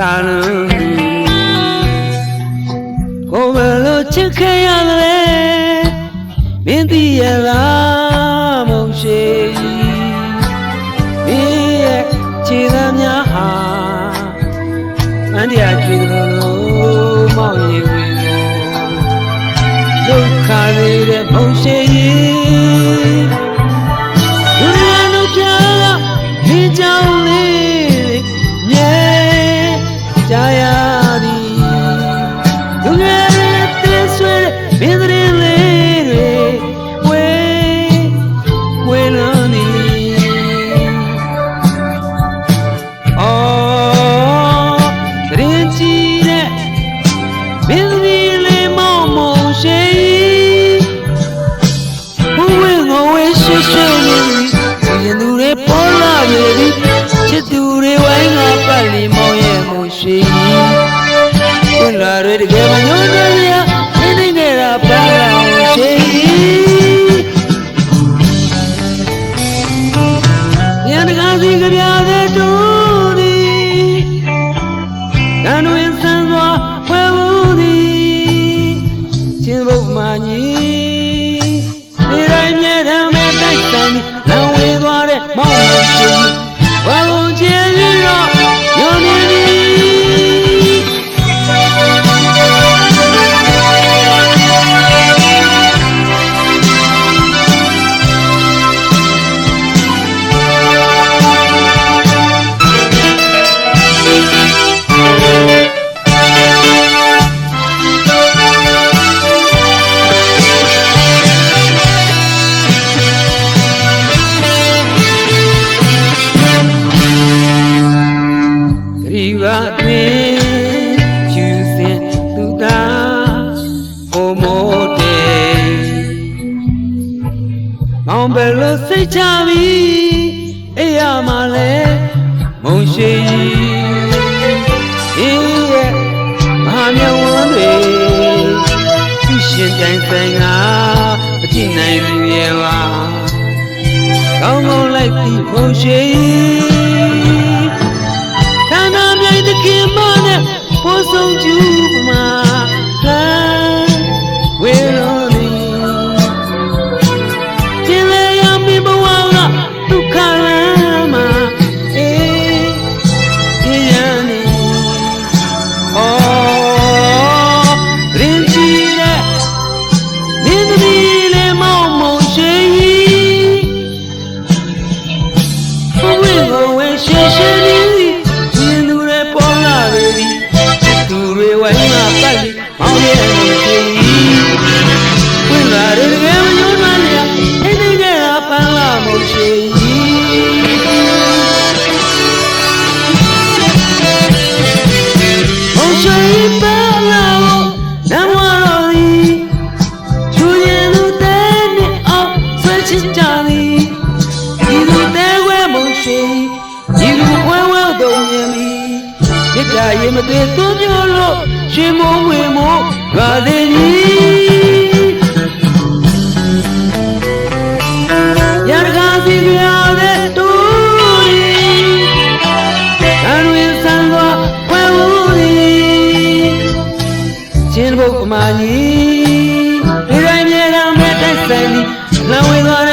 သာနံကိုဘယ်လိုချစ်ခဲ့ရမလဲမင်းသိရလားမုံရှိမင်းရဲ့ခြေသားများဟာအန္တရာယ်ကြည့်လို့လို့မောင်ရင်ဝင်လို့ဒုက္ခတွေတဲ့မုံရှိ see. When I read again, knew that. တွင်ယူစဉ်သူသာဟိုမိုးတေမောင်ဘယ်လိုစိတ်ချပြီအေးရမှာလဲမုံရှိအေးရဲ့မဟာမြဝန်းတွေသူရှင်ပြန်ဆိုင်ငါအကြည့်နိုင်လူရဲ့ပါကောင်းကောင်းလိုက်ပြီးမုံရှိ ရေမသွေးသွမျိုးလို့ရှင်မိုးဝင်မိုးပါသည်ကြီး ပုဂ္ဂမာကြီးဒီတိုင်းမြေတော်မြတ်တိုက်ဆိုင်ပြီးလံဝင်သွား